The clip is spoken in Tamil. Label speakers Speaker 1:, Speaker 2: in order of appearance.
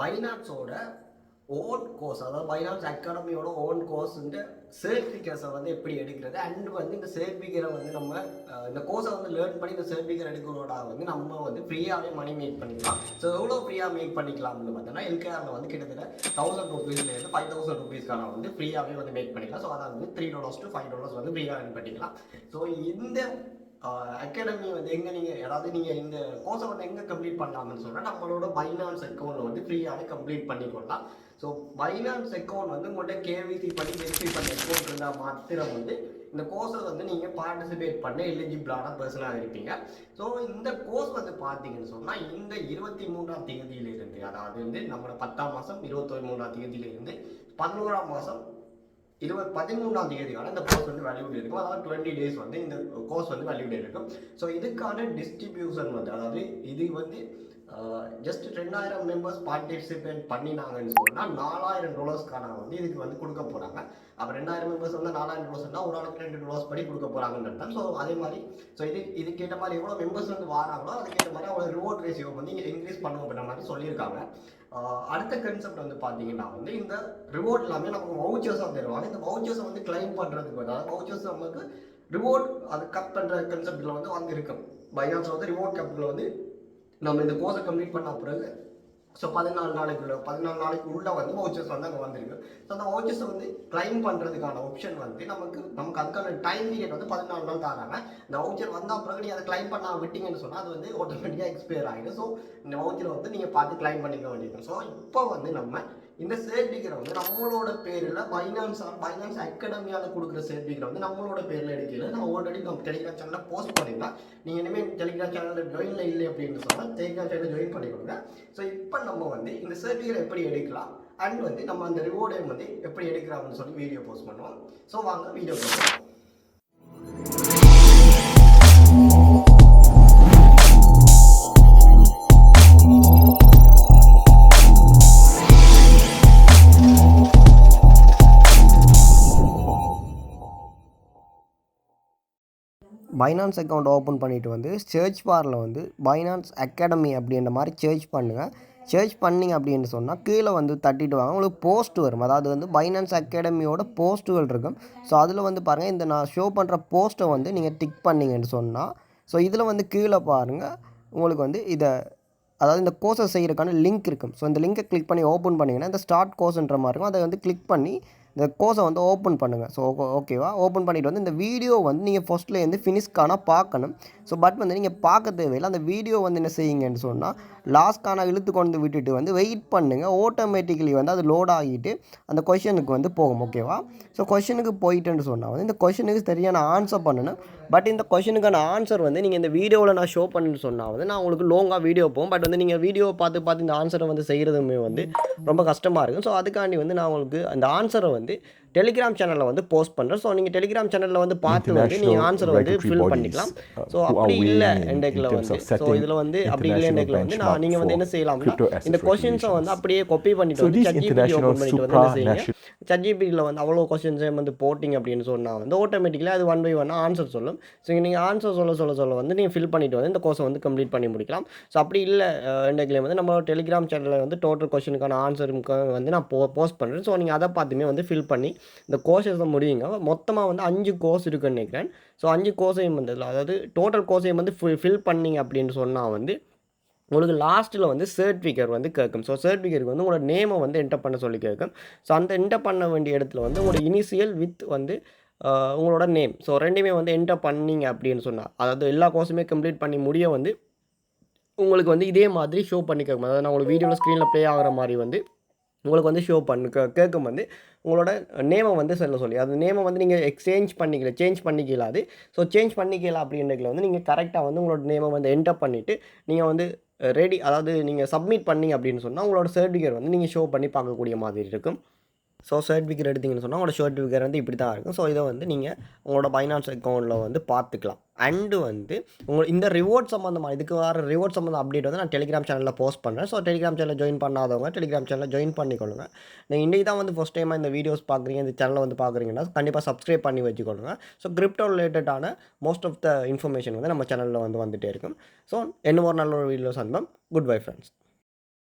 Speaker 1: பைனான்ஸோட ஓன் கோர்ஸ் அதாவது பைனான்ஸ் அகாடமியோட ஓன் கோர்ஸுன்ற சர்டிஃபிகேட்ஸை வந்து எப்படி எடுக்கிறது? அண்ட் வந்து இந்த சர்டிஃபிகேட்டை வந்து நம்ம இந்த கோர்ஸை வந்து லேர்ன் பண்ணி இந்த சர்டிஃபிகேட் எடுக்கிறோட வந்து நம்ம வந்து ஃப்ரீயாகவே மணி மேக் பண்ணிக்கலாம். ஸோ எவ்வளோ ஃப்ரீயாக மேக் பண்ணிக்கலாம்னு பார்த்தோன்னா எல்கேஆரில் வந்து கிட்டத்தட்ட தௌசண்ட் ருபீஸ்லேருந்து ஃபைவ் தௌசண்ட் ருபீஸ்க்கான வந்து ஃப்ரீயாகவே வந்து மேக் பண்ணிக்கலாம். ஸோ அதாவது வந்து three dollars to five dollars வந்து ஃப்ரீயாக ஏர்ன் பண்ணிக்கலாம். ஸோ இந்த அகாடமி வந்து எங்கே நீங்கள் அதாவது நீங்கள் இந்த கோர்ஸை வந்து எங்கே கம்ப்ளீட் பண்ணலாம்னு சொன்னால் நம்மளோட பைனான்ஸ் அக்கௌண்ட்டில் வந்து ஃப்ரீயாகவே கம்ப்ளீட் பண்ணிக்கொள்ளலாம் ஸோ பைனான்ஸ் அக்கௌண்ட் வந்து உங்கள்கிட்ட கேவிசி பண்ணி வெரிஃபை பண்ண அக்கௌண்ட் இருந்தால் மாத்திரம் வந்து இந்த கோர்ஸில் வந்து நீங்கள் பார்ட்டிசிபேட் பண்ண எலிஜிபிளான பர்சனாக இருப்பீங்க. ஸோ இந்த கோர்ஸ் வந்து பார்த்தீங்கன்னு சொன்னால் இந்த இருபத்தி மூன்றாம் தேதியிலிருந்து அதாவது வந்து நம்மளோட பத்தாம் மாதம் இருபத்தொரு மூன்றாம் தேதியிலிருந்து பதினோராம் மாதம் இருபது பதிமூணாம் தேதிக்கான இந்த கோர்ஸ் வந்து வேல்யூட் இருக்கும். அதாவது டுவெண்ட்டி டேஸ் வந்து இந்த கோர்ஸ் வந்து வேல்யூட் இருக்கும். ஸோ இதுக்கான டிஸ்ட்ரிபியூஷன் வந்து அதாவது இது வந்து ஜஸ்ட் ரெண்டாயிரம் மெம்பர்ஸ் பார்ட்டிசிபேட் பண்ணினாங்கன்னு சொன்னால் நாலாயிரம் டாலர்ஸ்க்கான வந்து இதுக்கு வந்து கொடுக்க போகிறாங்க அப்போ ரெண்டாயிரம் மெம்பர்ஸ் வந்து நாலாயிரம் டாலர்ஸ்னால் ஒரு ஆளுக்கு ரெண்டு டாலர்ஸ் படி கொடுக்க போகிறாங்கன்னு அர்த்தம் ஸோ அதே மாதிரி ஸோ இது இதுக்கேற்ற மாதிரி எவ்வளோ மெம்பர்ஸ் வந்து வராங்களோ அதுக்கேற்ற மாதிரி அவ்வளோ ரிவோர்ட் ரேஷியோ வந்து இங்கே இன்க்ரீஸ் பண்ணுவோம் அப்படின்ற மாதிரி சொல்லியிருக்காங்க. அடுத்த கன்செப்ட் வந்து பார்த்தீங்கன்னா வந்து இந்த ரிவோர்ட் எல்லாமே நமக்கு வவுச்சர்ஸாக தருவாங்க. இந்த வவுச்சர்ஸை வந்து கிளைம் பண்ணுறதுக்கு அதாவது வவுச்சர்ஸ் நமக்கு ரிவோர்ட் அது கட் பண்ணுற கன்செப்டில் வந்து வந்து இருக்கும் பைனான்ஸ் வந்து ரிவோர்ட் கப்பில் வந்து நம்ம இந்த கோர்ஸை கம்ப்ளீட் பண்ண பிறகு ஸோ பதினாலு நாளைக்குள்ள பதினாலு நாளைக்கு உள்ளே வந்து வவுச்சர்ஸ் வந்து அங்கே வந்துருக்கு. ஸோ அந்த வவுச்சர்ஸை வந்து கிளைம் பண்ணுறதுக்கான ஆப்ஷன் வந்து நமக்கு நமக்கு அதுக்கான டைம் பீரியட் வந்து பதினாலு நாள் தராங்க. இந்த வவுச்சர் வந்தால் பிறகு நீ அதை கிளைம் பண்ண விட்டீங்கன்னு சொன்னால் அது வந்து ஆட்டோமேட்டிக்காக எக்ஸ்பயர் ஆகிடும் ஸோ இந்த வவுச்சரை வந்து நீங்கள் பார்த்து கிளைம் பண்ணிக்க வேண்டியது. ஸோ இப்போ வந்து நம்ம இந்த சர்டிஃபிகேட் வந்து நம்மளோட பேரில் பைனான்ஸ் பைனான்ஸ் அகாடமியால் கொடுக்குற சர்டிஃபிகேட் வந்து நம்மளோட பேரில் எடுக்கல. நான் ஆல்ரெடி நம்ம டெலிகிராம் சேனலில் போஸ்ட் பண்ணியிருந்தேன் நீங்கள் இனிமேல் டெலிகிராம் சேனலில் ஜாயினில் இல்லை அப்படின்னு சொன்னால் டெலிகிராம் சேனலில் ஜாயின் பண்ணிக்கோங்க. ஸோ இப்போ நம்ம வந்து இந்த சர்டிஃபிகேட் எப்படி எடுக்கலாம்? அண்ட் வந்து நம்ம அந்த ரிவார்டையும் வந்து எப்படி எடுக்கலாம்னு சொல்லி வீடியோ போஸ்ட் பண்ணுவோம். ஸோ வாங்க video post Binance account open பண்ணிவிட்டு வந்து சர்ச் பாரில் வந்து பைனான்ஸ் அகாடமி அப்படின்ற மாதிரி சர்ச் பண்ணுங்கள் சர்ச் பண்ணிங்க அப்படின்னு சொன்னால் கீழே வந்து தட்டிட்டு வாங்க. உங்களுக்கு போஸ்ட் வரும். அதாவது வந்து பைனான்ஸ் அகாடமியோட போஸ்ட்டுகள் இருக்கும். ஸோ அதில் வந்து பாருங்கள் இந்த நான் ஷோ பண்ணுற போஸ்ட்டை வந்து நீங்கள் டிக் பண்ணீங்கன்னு சொன்னால் ஸோ இதில் வந்து கீழே பாருங்கள் உங்களுக்கு வந்து இதை அதாவது இந்த கோர்ஸை செய்கிறதுக்கான லிங்க் இருக்கும். ஸோ இந்த லிங்கை கிளிக் பண்ணி ஓப்பன் பண்ணிங்கன்னா இந்த ஸ்டார்ட் கோர்ஸ்ன்ற மாதிரி இருக்கும். அதை வந்து கிளிக் பண்ணி இந்த கோர்ஸை வந்து ஓப்பன் பண்ணுங்கள் ஸோ ஓகேவா ஓப்பன் பண்ணிவிட்டு வந்து இந்த வீடியோ வந்து நீங்கள் ஃபஸ்ட்லேருந்து ஃபினிஷ்க்கான பார்க்கணும். ஸோ பட் வந்து நீங்கள் பார்க்க தேவையில்லை. அந்த வீடியோ வந்து என்ன செய்யுங்கன்னு சொன்னால் லாஸ்ட்கான இழுத்து கொண்டு விட்டுட்டு வந்து வெயிட் பண்ணுங்கள் ஆட்டோமேட்டிக்கலி வந்து அது லோட் ஆகிட்டு அந்த கொஷனுக்கு வந்து போகும். ஓகேவா ஸோ கொஷனுக்கு போயிட்டுன்னு சொன்னால் வந்து இந்த கொஷனுக்கு சரியான ஆன்சர் பண்ணணும். பட் இந்த கொஷனுக்கான ஆன்சர் வந்து நீங்கள் இந்த வீடியோவில் நான் ஷோ பண்ணுன்னு சொன்னால் வந்து நான் உங்களுக்கு லோங்காக வீடியோ போகும் பட் வந்து நீங்கள் வீடியோ பார்த்து பார்த்து இந்த ஆன்சரை வந்து செய்கிறதுமே வந்து ரொம்ப கஷ்டமாக இருக்கும். ஸோ அதுக்காண்டி வந்து நான் உங்களுக்கு அந்த ஆன்சரை வந்து டெலிகிராம் சேனலில் வந்து போஸ்ட் பண்ணுறேன் ஸோ நீங்கள் டெலிகிராம் சேனலில் வந்து பார்த்து வந்து நீங்கள் ஆன்சரை வந்து ஃபில் பண்ணிக்கலாம். ஸோ அப்படி இல்லை எண்டெக்கில் வந்து ஸோ இதில் வந்து அப்படி இல்லை எண்டெக்கில் வந்து நான் நீங்கள் வந்து என்ன செய்யலாம்னா இந்த கொஷின்ஸை வந்து அப்படியே காப்பி பண்ணிட்டு வந்து ChatGPT open பண்ணிட்டு வந்து என்ன செய்யுங்க? ChatGPT-ல வந்து அவ்வளோ கொஷின்ஸையும் வந்து போட்டிங்க அப்படின்னு சொன்னால் வந்து ஆட்டோமேட்டிக்கலாக அது ஒன் பை ஒன் ஆன்சர் சொல்லும். ஸோ நீங்கள் ஆன்சர் சொல்ல சொல்ல சொல்ல வந்து நீங்கள் ஃபில் பண்ணிவிட்டு வந்து இந்த கோர்ஸை வந்து கம்ப்ளீட் பண்ணி முடிக்கலாம். ஸோ அப்படி இல்லை ரெண்டு வந்து நம்ம டெலிகிராம் சேனலில் வந்து டோட்டல் கொஷனுக்கான ஆன்சருக்கு வந்து நான் போ போஸ்ட் பண்ணுறேன் ஸோ நீங்கள் அதை பார்த்துமே வந்து ஃபில் பண்ணி இந்த கோர்ஸஸ் முடியுங்க. மொத்தமாக வந்து அஞ்சு கோர்ஸ் இருக்குன்னு நினைக்கிறேன். ஸோ அஞ்சு கோர்ஸையும் வந்து அதாவது டோட்டல் கோர்ஸையும் வந்து ஃபில் பண்ணீங்க அப்படின்னு சொன்னால் வந்து உங்களுக்கு லாஸ்ட்டில் வந்து சர்டிஃபிகேட் வந்து கேட்கும். ஸோ சர்டிஃபிகேட் வந்து உங்களோட நேமை வந்து என்டர் பண்ண சொல்லி கேட்கும். ஸோ அந்த என்டர் பண்ண வேண்டிய இடத்துல வந்து உங்களோட இனிஷியல் வித் வந்து உங்களோட நேம் ஸோ ரெண்டுமே வந்து என்டர் பண்ணீங்க அப்படின்னு சொன்னால் அதாவது எல்லா கோர்ஸுமே கம்ப்ளீட் பண்ணி முடிய வந்து உங்களுக்கு வந்து இதே மாதிரி ஷோ பண்ணி கேட்கும் அதாவது நான் உங்களுக்கு வீடியோவில் ஸ்க்ரீனில் ப்ளே ஆகிற மாதிரி வந்து உங்களுக்கு வந்து ஷோ பண்ணு கேட்கும் வந்து உங்களோட நேமை வந்து சொல்ல சொல்லி. அது நேமை வந்து நீங்கள் எக்ஸ்சேஞ்ச் பண்ணிக்கல சேஞ்ச் பண்ணிக்கல அது. ஸோ சேஞ்ச் பண்ணிக்கல அப்படின்றதுல வந்து நீங்கள் கரெக்டாக வந்து உங்களோட நேமை வந்து என்டர் பண்ணிவிட்டு நீங்கள் வந்து ரெடி அதாவது நீங்கள் சப்மிட் பண்ணிங்க அப்படின்னு சொன்னால் உங்களோட சர்டிஃபிகேட் வந்து நீங்கள் ஷோ பண்ணி பார்க்கக்கூடிய மாதிரி இருக்கும். ஸோ சர்டிஃபிகேட் எடுத்திங்கன்னு சொன்னால் உங்களோட சர்டிஃபிகேட் வந்து இப்படி தான் இருக்கும். ஸோ இதை வந்து நீங்கள் உங்களோட பைனான்ஸ் அக்கௌண்ட்டில் வந்து பார்த்துக்கலாம். அண்டு வந்து உங்கள் இந்த ரிவார்ட் சம்மந்தமாக இதுக்கு வர ரிவார்ட் சம்மந்தம் அப்டேட் வந்து நான் டெலிகிராம் சேனலில் போஸ்ட் பண்ணுறேன் ஸோ டெலிகிராம் சேனலில் ஜாயின் பண்ணாதவங்க டெலிகிராம் சேனலில் ஜாயின் பண்ணிக்கொள்ளுங்க. நீங்கள் இன்றைக்கி தான் வந்து ஃபஸ்ட் டைமாக இந்த வீடியோஸ் பார்க்குறீங்க இந்த சேனலை வந்து பார்க்குறீங்கன்னா கண்டிப்பாக சப்ஸ்கிரைப் பண்ணி வச்சுக்கொள்ளுங்க. ஸோ கிரிப்டோ ரிலேட்டடான மோஸ்ட் ஆஃப் த இன்ஃபர்மேஷன் வந்து நம்ம சேனலில் வந்து வந்துகிட்டே இருக்கும். ஸோ என்ன ஒரு நல்ல ஒரு வீடியோ சந்தம் குட் பை ஃப்ரெண்ட்ஸ்